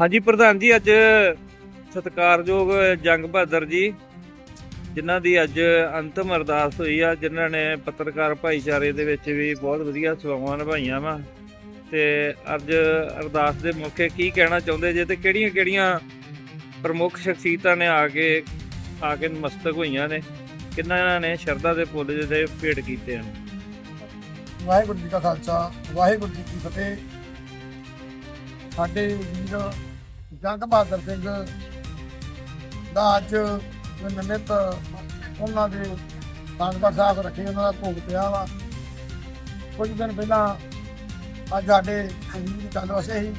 ਹਾਂਜੀ, ਪ੍ਰਧਾਨ ਜੀ, ਅੱਜ ਸਤਿਕਾਰਯੋਗ ਜੰਗ ਬਹਾਦਰ ਜੀ, ਜਿਨ੍ਹਾਂ ਦੀ ਅੱਜ ਅੰਤਮ ਅਰਦਾਸ ਹੋਈ ਆ, ਜਿਨ੍ਹਾਂ ਨੇ ਪੱਤਰਕਾਰ ਭਾਈਚਾਰੇ ਦੇ ਵਿੱਚ ਵੀ ਬਹੁਤ ਵਧੀਆ ਸੇਵਾਵਾਂ ਨਿਭਾਈਆਂ ਵਾ। ਤੇ ਅੱਜ ਅਰਦਾਸ ਦੇ ਮੌਕੇ ਕੀ ਕਹਿਣਾ ਚਾਹੁੰਦੇ ਜੇ ਤੇ ਕਿਹੜੀਆਂ ਕਿਹੜੀਆਂ ਪ੍ਰਮੁੱਖ ਸ਼ਖਸੀਅਤਾਂ ਨੇ ਆ ਕੇ ਆ ਕੇ ਨਮਸਤਕ ਹੋਈਆਂ ਨੇ? ਕਿੰਨਾਂ ਨੇ ਸ਼ਰਧਾ ਦੇ ਫੁੱਲ ਜਿਹਦੇ ਭੇਟ ਕੀਤੇ ਹਨ? ਵਾਹਿਗੁਰੂ ਜੀ ਕਾ ਖਾਲਸਾ, ਵਾਹਿਗੁਰੂ ਜੀ ਕੀ ਫਤਿਹ। ਸਾਡੇ ਵੀਰ ਜੰਗ ਬਹਾਦਰ ਸਿੰਘ ਦਾ ਅੱਜ ਨਿਮਿਤ ਉਹਨਾਂ ਦੇ ਸੰਗਤ ਸਾਹਿਬ ਰੱਖੇ, ਉਹਨਾਂ ਦਾ ਭੋਗ ਪਿਆ ਵਾ। ਕੁਝ ਦਿਨ ਪਹਿਲਾਂ ਅੱਜ ਸਾਡੇ ਸੰਗੀਤ ਦੀ ਵਸੇ ਸੀ।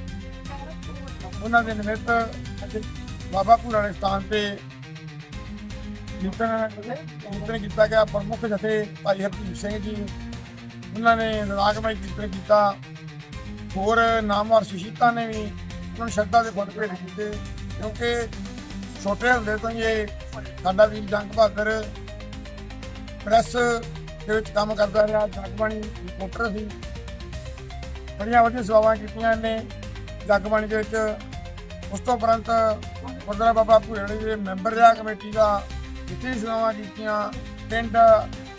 ਉਹਨਾਂ ਦੇ ਨਿਮਿਤ ਅੱਜ ਬਾਬਾ ਭੂਰਾ ਦੇ ਸਥਾਨ ਤੇ ਕੀਰਤਨ ਕੀਰਤਨ ਕੀਤਾ ਗਿਆ। ਪ੍ਰਮੁੱਖ ਜਥੇ ਭਾਈ ਹਰਦੀਪ ਸਿੰਘ ਜੀ, ਉਹਨਾਂ ਨੇ ਰਾਗਮਈ ਕੀਰਤਨ ਕੀਤਾ। ਹੋਰ ਨਾਮਵਰ ਸ਼ਹੀਦਾਂ ਨੇ ਵੀ ਉਹਨਾਂ ਨੂੰ ਸ਼ਰਧਾ ਦੇ ਫੁੱਲ ਭੇਟ ਕੀਤੇ, ਕਿਉਂਕਿ ਛੋਟੇ ਹੁੰਦੇ ਤੋਂ ਹੀ ਇਹ ਸਾਡਾ ਵੀਰ ਜੰਗ ਬਹਾਦਰ ਪ੍ਰੈਸ ਦੇ ਵਿੱਚ ਕੰਮ ਕਰਦਾ ਰਿਹਾ, ਜਗਬਾਣੀ ਰਿਪੋਰਟਰ ਸੀ। ਬੜੀਆਂ ਵਧੀਆ ਸੇਵਾਵਾਂ ਕੀਤੀਆਂ ਨੇ ਜਗਬਾਣੀ ਦੇ ਵਿੱਚ। ਉਸ ਤੋਂ ਉਪਰੰਤ ਗੁਰਦੁਆਰਾ ਬਾਬਾ ਭੂੜੇ ਦੇ ਮੈਂਬਰ ਰਿਹਾ, ਕਮੇਟੀ ਦਾ ਜਿੱਥੇ ਵੀ ਸੇਵਾਵਾਂ ਕੀਤੀਆਂ, ਪਿੰਡ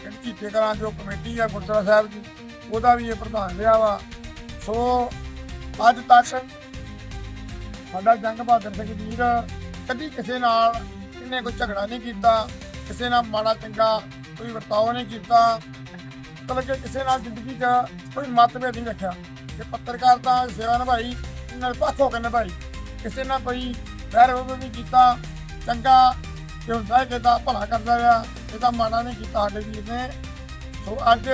ਪਿੰਡ ਝੀਕੇ ਜੋ ਕਮੇਟੀ ਆ ਗੁਰਦੁਆਰਾ ਸਾਹਿਬ ਦੀ, ਉਹਦਾ ਵੀ ਇਹ ਪ੍ਰਧਾਨ ਰਿਹਾ ਵਾ। ਸੋ ਅੱਜ ਤੱਕ ਸਾਡਾ ਜੰਗ ਬਹਾਦਰ ਸਿੰਘ ਵੀਰ ਕਦੀ ਕਿਸੇ ਨਾਲ ਇਹਨੇ ਕੋਈ ਝਗੜਾ ਨਹੀਂ ਕੀਤਾ, ਕਿਸੇ ਨਾਲ ਮਾੜਾ ਚੰਗਾ ਕੋਈ ਵਰਤਾਓ ਨਹੀਂ ਕੀਤਾ, ਮਤਲਬ ਕਿ ਕਿਸੇ ਨਾਲ ਜ਼ਿੰਦਗੀ 'ਚ ਕੋਈ ਮਤਭੇਦ ਨਹੀਂ ਰੱਖਿਆ। ਕਿ ਪੱਤਰਕਾਰ ਤਾਂ ਸੇਵਾ ਨਿਭਾਈ, ਨਾਲ ਪੱਖ ਹੋ ਕੇ ਨਿਭਾਈ, ਕਿਸੇ ਨਾਲ ਕੋਈ ਵੈਰ ਵਿਰੋਧ ਨਹੀਂ ਕੀਤਾ, ਚੰਗਾ ਤੇ ਹੁੰਦਾ ਦਾ ਭਲਾ ਕਰਦਾ ਰਿਹਾ, ਇਹਦਾ ਮਾੜਾ ਨਹੀਂ ਕੀਤਾ ਸਾਡੇ ਵੀਰ ਨੇ। ਸੋ ਅੱਜ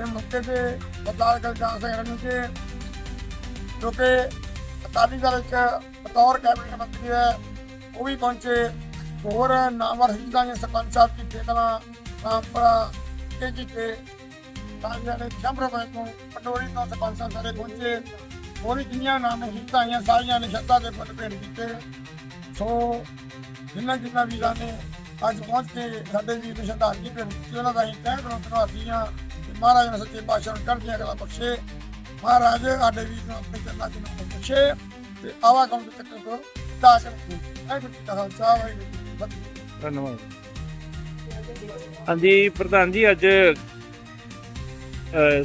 ਤੇ ਮੌਕੇ ਤੇ ਬਦਲਾਅ ਕਰ ਜਾ ਸਕਦੇ ਨੂੰ ਕਿਉਂਕਿ ਅਕਾਲੀ ਦਲ ਚ ਬਤੌਰ ਕੈਬਨਿਟ ਮੰਤਰੀ ਹੈ, ਉਹ ਵੀ ਪਹੁੰਚੇ। ਹੋਰ ਨਾਮਵਰ ਹਿੰਦਾਂ ਦੇ ਸਰਪੰਚ ਸਾਹਿਬ ਕੀ ਠੇਕਣਾ ਰਾਮਪੁਰਾ ਕੇ ਜੀ ਕੇ ਸਾਰਿਆਂ ਨੇ ਤੋਂ ਪਟੋਰੀ ਤੋਂ ਸਰਪੰਚ ਸਾਹਿਬ ਸਾਰੇ ਪਹੁੰਚੇ। ਹੋਰ ਵੀ ਜਿੰਨੀਆਂ ਨਾਮ ਹਿੰਦਾਂ ਆਈਆਂ, ਸਾਰੀਆਂ ਨੇ ਸ਼ਰਧਾ ਦੇ ਫੁੱਲ ਭੇਟ ਕੀਤੇ। ਸੋ ਜਿਨ੍ਹਾਂ ਜਿਨ੍ਹਾਂ ਵੀਰਾਂ ਨੇ ਅੱਜ ਪਹੁੰਚ ਕੇ ਸਾਡੇ ਵੀਰ ਨੂੰ ਸ਼ਰਧਾਂਜਲੀ ਭੇਟ ਕੀਤੀ, ਉਹਨਾਂ ਦਾ ਅਸੀਂ ਤਹਿ ਦਿਲੋਂ ਧੰਨਵਾਦੀ ਹਾਂ। ਮਹਾਰਾਜ ਨੇ ਸੱਚੇ ਪਾਤਸ਼ਾਹ ਨੂੰ ਕਰਦੀਆਂ ਗੱਲਾਂ ਬਖਸ਼ੇ। ਮਹਾਰਾਜ ਸਾਡੇ ਵੀਰ ਨੂੰ ਆਪਣੇ ਚਰਨਾਂ 'ਚ ਨੂੰ ਬਖਸ਼ੇ ਤੇ ਆਵਾ ਕੰਮ ਦੇ ਚੱਕਰ ਤੋਂ ਦਾ ਕਰ ਵਾਹਿਗੁਰੂ ਜੀ ਕਾ ਖਾਲਸਾ ਵਾਹਿਗੁਰੂ ਜੀ ਕੀ ਫਤਿਹ। ਧੰਨਵਾਦ। ਹਾਂਜੀ ਪ੍ਰਧਾਨ ਜੀ ਅੱਜ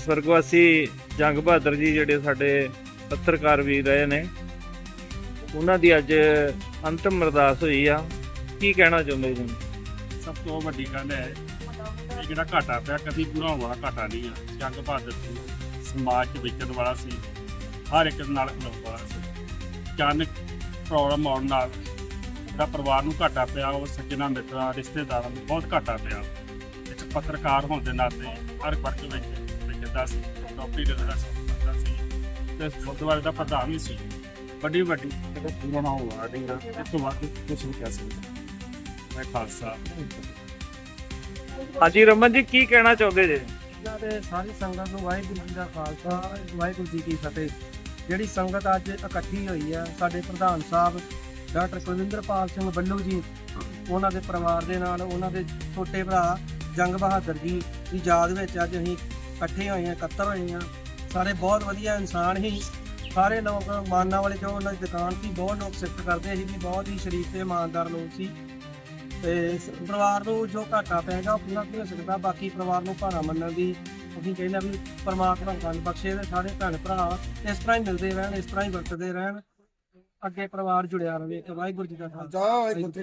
ਸਵਰਗਵਾਸੀ ਜੰਗ ਬਹਾਦਰ ਜੀ ਜਿਹੜੇ ਸਾਡੇ ਪੱਤਰਕਾਰ ਵੀਰ ਰਹੇ ਨੇ ਉਹਨਾਂ ਦੀ ਅੱਜ ਅੰਤਮ ਅਰਦਾਸ ਹੋਈ ਆ। ਕੀ ਕਹਿਣਾ ਚਾਹੁੰਦੇ ਜੀ? ਸਭ ਤੋਂ ਵੱਡੀ ਗੱਲ ਹੈ ਜਿਹੜਾ ਘਾਟਾ ਪਿਆ, ਕਦੀ ਪੂਰਾ ਹੋਣ ਵਾਲਾ ਘਾਟਾ ਨਹੀਂ ਆ। ਜੰਗ ਬਹਾਦਰ ਸੀ, ਸਮਾਜ 'ਚ ਵਿਚਰਨ ਵਾਲਾ ਸੀ, ਹਰ ਇੱਕ ਨਾਲ ਖਲੋਣ ਵਾਲਾ ਸੀ। ਅਚਾਨਕ ਪ੍ਰੋਬਲਮ ਆਉਣ ਨਾਲ ਜਿਹੜਾ ਪਰਿਵਾਰ ਨੂੰ ਘਾਟਾ ਪਿਆ, ਉਹ ਸੱਜਣਾ ਮਿੱਤਰਾਂ, ਰਿਸ਼ਤੇਦਾਰਾਂ ਨੂੰ ਬਹੁਤ ਘਾਟਾ ਪਿਆ। ਇੱਕ ਪੱਤਰਕਾਰ ਹੋਣ ਦੇ ਨਾਤੇ ਹਰ ਵਰਗ ਵਿੱਚ ਵਿਚਰਦਾ ਸੀ, ਨੌਕਰੀ ਦੇ ਦਾ ਸੀ ਤੇ ਗੁਰਦੁਆਰੇ ਦਾ ਪ੍ਰਧਾਨ ਵੀ ਸੀ। ਵੱਡੀ ਵੱਡੀ ਕਿਤੇ ਪੂਰਾ ਨਾ ਹੋਣਾ ਨਹੀਂ ਇਸ ਤੋਂ ਵੱਧ ਕੁਝ ਨਹੀਂ ਕਹਿ ਸਕਦੇ। ਮੈਂ ਖਾਲਸਾ। ਹਾਂਜੀ, ਰਮਨ ਜੀ, ਕੀ ਕਹਿਣਾ ਚਾਹੁੰਦੇ ਜੀ? ਇਹਨਾਂ ਦੇ ਸਾਰੀ ਸੰਗਤ ਨੂੰ ਵਾਹਿਗੁਰੂ ਜੀ ਦਾ ਖਾਲਸਾ, ਵਾਹਿਗੁਰੂ ਜੀ ਕੀ ਫਤਿਹ। ਜਿਹੜੀ ਸੰਗਤ ਅੱਜ ਇਕੱਠੀ ਹੋਈ ਹੈ ਸਾਡੇ ਪ੍ਰਧਾਨ ਸਾਹਿਬ, ਡਾਕਟਰ ਕੁਲਵਿੰਦਰਪਾਲ ਸਿੰਘ ਬੱਲੂ ਜੀ, ਉਹਨਾਂ ਦੇ ਪਰਿਵਾਰ ਦੇ ਨਾਲ, ਉਹਨਾਂ ਦੇ ਛੋਟੇ ਭਰਾ ਜੰਗ ਬਹਾਦਰ ਜੀ ਦੀ ਯਾਦ ਵਿੱਚ ਅੱਜ ਅਸੀਂ ਇਕੱਠੇ ਹੋਏ ਹਾਂ ਇਕੱਤਰ ਹੋਏ ਹਾਂ ਸਾਰੇ ਬਹੁਤ ਵਧੀਆ ਇਨਸਾਨ ਹੀ ਸਾਰੇ ਲੋਕ ਮਾਨਾਂ ਵਾਲੇ ਜੋ ਉਹਨਾਂ ਦੀ ਦੁਕਾਨ ਸੀ, ਬਹੁਤ ਲੋਕ ਸਿਫਤ ਕਰਦੇ ਸੀ ਵੀ ਬਹੁਤ ਹੀ ਸ਼ਰੀਫ ਤੇ ਇਮਾਨਦਾਰ ਲੋਕ ਸੀ। ਤੇ ਇਸ ਪਰਿਵਾਰ ਨੂੰ ਜੋ ਘਾਟਾ ਪੈਗਾ ਉਹ ਪੂਰਾ ਨਹੀਂ ਹੋ ਸਕਦਾ। ਬਾਕੀ ਪਰਿਵਾਰ ਨੂੰ ਭਾਣਾ ਮੰਨਣ ਦੀ ਅਸੀਂ ਕਹਿੰਦੇ ਹਾਂ ਵੀ ਪਰਮਾਤਮਾ ਗੱਲ ਬਖਸ਼ੇ ਤੇ ਸਾਰੇ ਭੈਣ ਭਰਾ ਇਸ ਤਰ੍ਹਾਂ ਹੀ ਮਿਲਦੇ ਰਹਿਣ, ਇਸ ਤਰ੍ਹਾਂ ਹੀ ਵਰਤਦੇ ਰਹਿਣ। ਅੱਗੇ ਪਰਿਵਾਰ ਜੁੜਿਆ ਰਹੇ। ਵਾਹਿਗੁਰੂ ਜੀ ਦਾ ਖਾਲਸਾ। ਜਾ ਵਾਹਿਗੁਰੂ ਜੀ